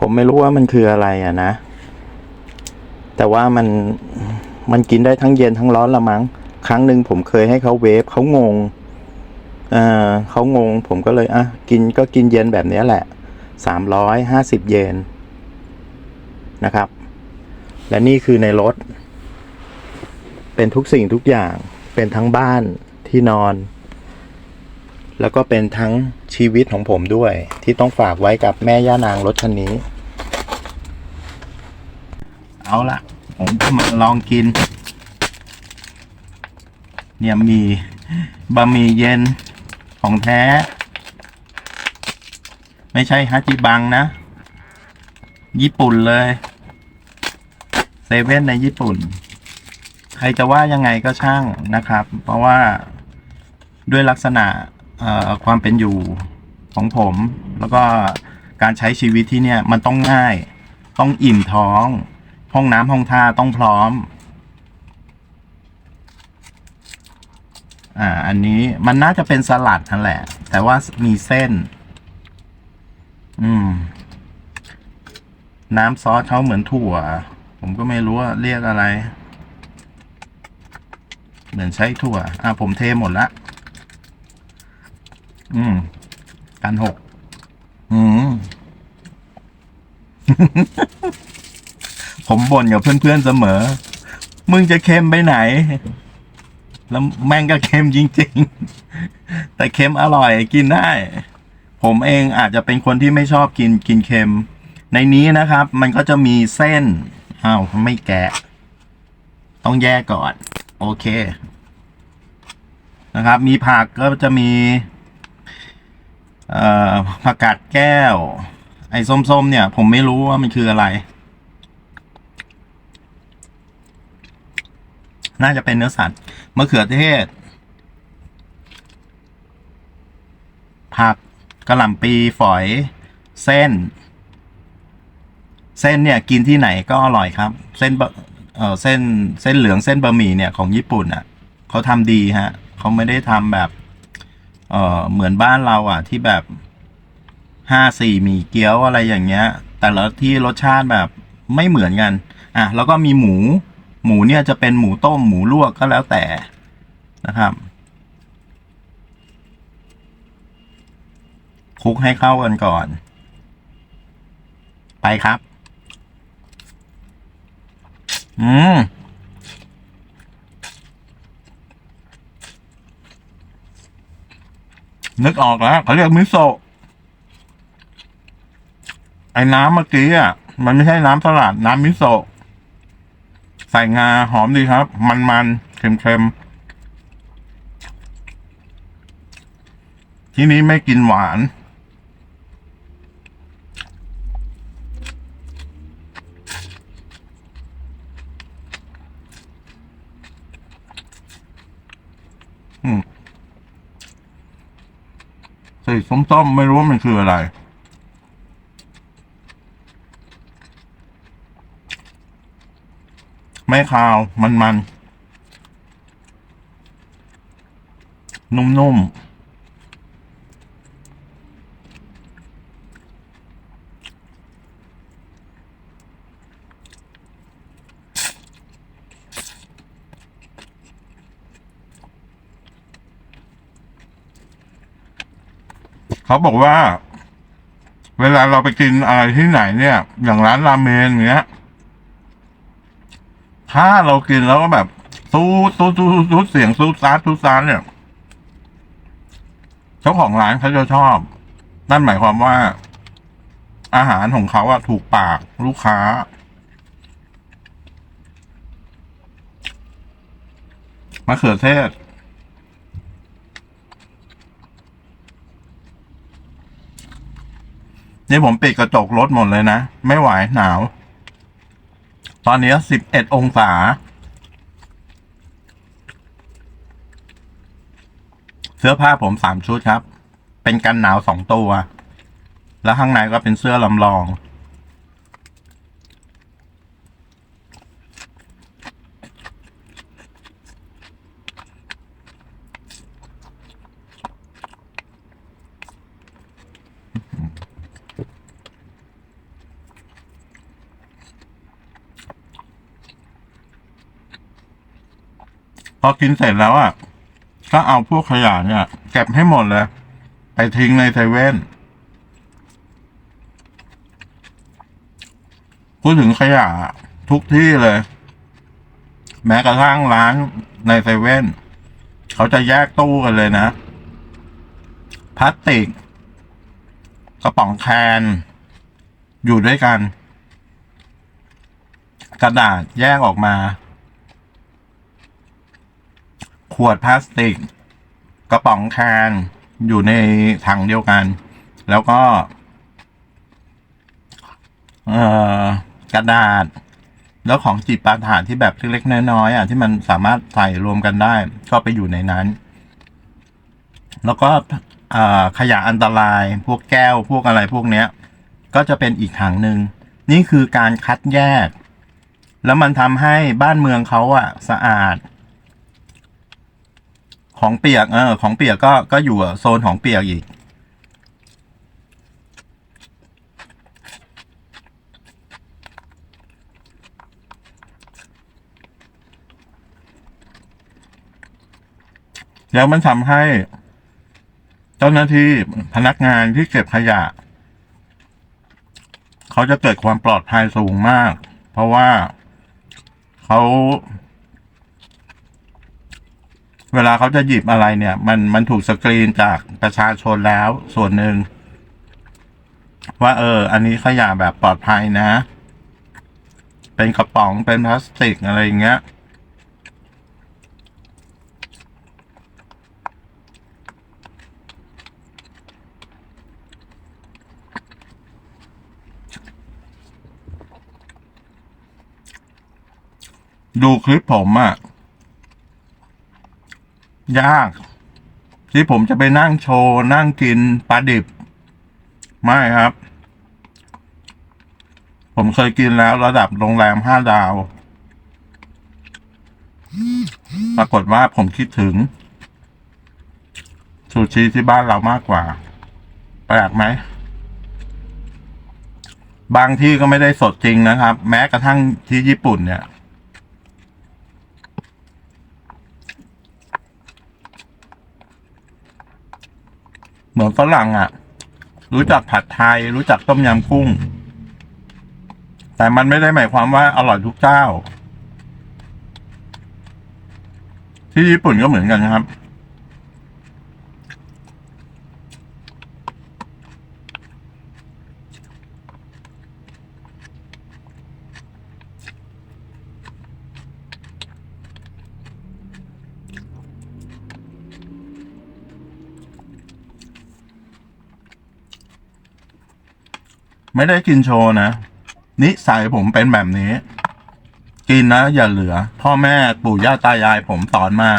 ผมไม่รู้ว่ามันคืออะไรอะนะ แต่ว่ามันมันกินได้ทั้งเย็นทั้งร้อนละมั้ง ครั้งหนึ่งผมเคยให้เขาเวฟเขางงเออเขางง ผมก็เลยอะกินก็กินเย็นแบบนี้แหละสามร้อยห้าสิบเยนนะครับ และนี่คือในรถ เป็นทุกสิ่งทุกอย่างเป็นทั้งบ้านที่นอน แล้วก็เป็นทั้งชีวิตของผมด้วย ที่ต้องฝากไว้กับแม่ย่านางรถคันนี้ เอาละผมจะมาลองกิน เนี่ยมีบะหมี่เย็นของแท้ ไม่ใช่ฮาจิบังนะ ญี่ปุ่นเลยเซเว่นในญี่ปุ่น ใครจะว่ายังไงก็ช่างนะครับ เพราะว่าด้วยลักษณะ ความเป็นอยู่ของผม แล้วก็การใช้ชีวิตที่เนี่ยมันต้องง่าย ต้องอิ่มท้อง ห้องน้ำห้องท่าต้องพร้อม อ่า อันนี้มันน่าจะเป็นสลัดนั่นแหละ แต่ว่ามีเส้น อืม น้ำซอสเขาเหมือนถั่ว ผมก็ไม่รู้ว่าเรียกอะไร เหมือนใช้ถั่ว อะผมเทหมดละ อืมการหกอืม ผมบ่นกับเพื่อนๆเสมอ มึงจะเค็มไปไหน แล้วแม่งก็เค็มจริง ๆ แต่เค็มอร่อยกินได้ ผมเองอาจจะเป็นคนที่ไม่ชอบกินกินเค็ม ในนี้นะครับ มันก็จะมีเส้น อ้าวไม่แกะ ต้องแยกก่อน โอเค นะครับ มีผักก็จะมี ผักกาดแก้ว ไอ้ส้มๆเนี่ย ผมไม่รู้ว่ามันคืออะไร น่าจะเป็นเนื้อสัตว์มะเขือเทศ ผักกระหล่ำปีฝอย เส้น เส้นเนี่ยกินที่ไหนก็อร่อยครับ เส้นเออเส้นเส้นเหลืองเส้นบะหมี่เนี่ยของญี่ปุ่นอะเขาทำดีฮะ เขาไม่ได้ทำแบบ เออเหมือนบ้านเราอะ ที่แบบห้าสี่มีเกี๊ยวอะไรอย่างเงี้ย แต่ละที่รสชาติแบบไม่เหมือนกัน อะ แล้วก็มีหมู หมูเนี่ยจะเป็นหมูต้มหมูลวกก็แล้วแต่นะครับคลุกให้เข้ากันก่อน ไปครับ อืม นึกออกแล้วเขาเรียกมิโซะไอ้น้ำเมื่อกี้อะ มันไม่ใช่น้ำสลัดน้ำมิโซะใส่งาหอมดีครับ มันๆเค็มๆที่นี้ไม่กินหวาน อืม สีส้มๆไม่รู้ว่ามันคืออะไร ไม่คาวมันๆ นุ่มๆ เขาบอกว่า เวลาเราไปกินอะไรที่ไหนเนี่ย อย่างร้านราเมนอย่างเงี้ย ถ้าเรากินแล้วก็แบบซูซูซูซูเสียงซูซาดซูซาเนี่ยเจ้าของร้านเขาจะชอบ นั่นหมายความว่า อาหารของเขาอะถูกปากลูกค้ามะเขือเทศ นี่ผมปิดกระจกรถหมดเลยนะ ไม่ไหวหนาว ตอนนี้สิบเอ็ดองศา เสื้อผ้าผมสามชุดครับ เป็นกันหนาวสองตัว แล้วข้างในก็เป็นเสื้อลำลอง พอกินเสร็จแล้วอะก็เอาพวกขยะเนี่ยเก็บให้หมดเลยไปทิ้งในเซเว่นพูดถึงขยะทุกที่เลย แม้กระทั่งร้านในเซเว่นเขาจะแยกตู้กันเลยนะพลาสติก กระป๋องแคนอยู่ด้วยกัน กระดาษแยกออกมา ขวดพลาสติก กระป๋องแคนอยู่ในถังเดียวกัน แล้วก็เออกระดาษ แล้วของจิปาถะที่แบบเล็กๆน้อยๆอะที่มันสามารถใส่รวมกันได้ ก็ไปอยู่ในนั้น แล้วก็ขยะอันตรายพวกแก้วพวกอะไรพวกเนี้ย ก็จะเป็นอีกถังหนึ่งนี่คือการคัดแยก แล้วมันทำให้บ้านเมืองเขาอะสะอาด ของเปียกเออของเปียกก็ก็อยู่โซนของเปียกอีก แล้วมันทำให้ เจ้าหน้าที่พนักงานที่เก็บขยะ เขาจะเกิดความปลอดภัยสูงมาก เพราะว่าเขา เวลาเขาจะหยิบอะไรเนี่ย มันมันถูกสกรีนจากประชาชนแล้วส่วนหนึ่ง ว่าเออ อันนี้ขยะแบบปลอดภัยนะ เป็นกระป๋องเป็นพลาสติกอะไรอย่างเงี้ยดูคลิปผมอะ ยาก ที่ผมจะไปนั่งโชว์นั่งกินปลาดิบ ไม่ครับ ผมเคยกินแล้วระดับโรงแรมห้าดาว ปรากฏว่าผมคิดถึง ซูชิที่บ้านเรามากกว่า แปลกไหม บางที่ก็ไม่ได้สดจริงนะครับ แม้กระทั่งที่ญี่ปุ่นเนี่ย มือนฝรั่งอะ รู้จักผัดไทย รู้จักต้มยำกุ้ง แต่มันไม่ได้หมายความว่าอร่อยทุกเจ้า ที่ญี่ปุ่นก็เหมือนกันนะครับ ไม่ได้กินโชว์นะ นิสัยผมเป็นแบบนี้ กินนะอย่าเหลือ พ่อแม่ปู่ย่าตายายผมสอนมา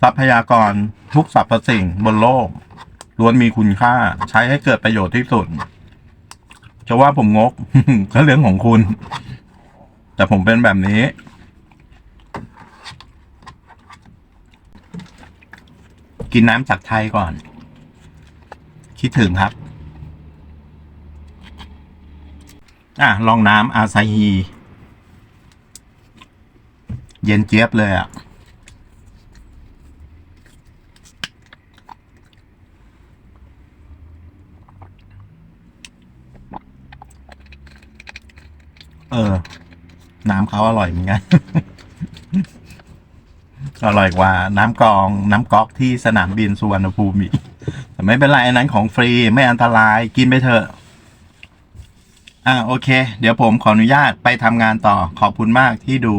ทรัพยากรทุกสรรพสิ่งบนโลกล้วนมีคุณค่า ใช้ให้เกิดประโยชน์ที่สุด จะว่าผมงก ก็เรื่องของคุณ แต่ผมเป็นแบบนี้ กินน้ำจากไทยก่อน คิดถึงครับ อะลองน้ำอาซาฮีเย็นเจี๊ยบเลยอะ เออ น้ำเขาอร่อยเหมือนกัน อร่อยกว่า น้ำกอง น้ำก๊อกที่สนามบินสุวรรณภูมิอีก แต่ไม่เป็นไรอันนั้นของฟรีไม่อันตรายกินไปเถอะ อ่าโอเค เดี๋ยวผมขออนุญาตไปทำงานต่อขอบคุณมากที่ดู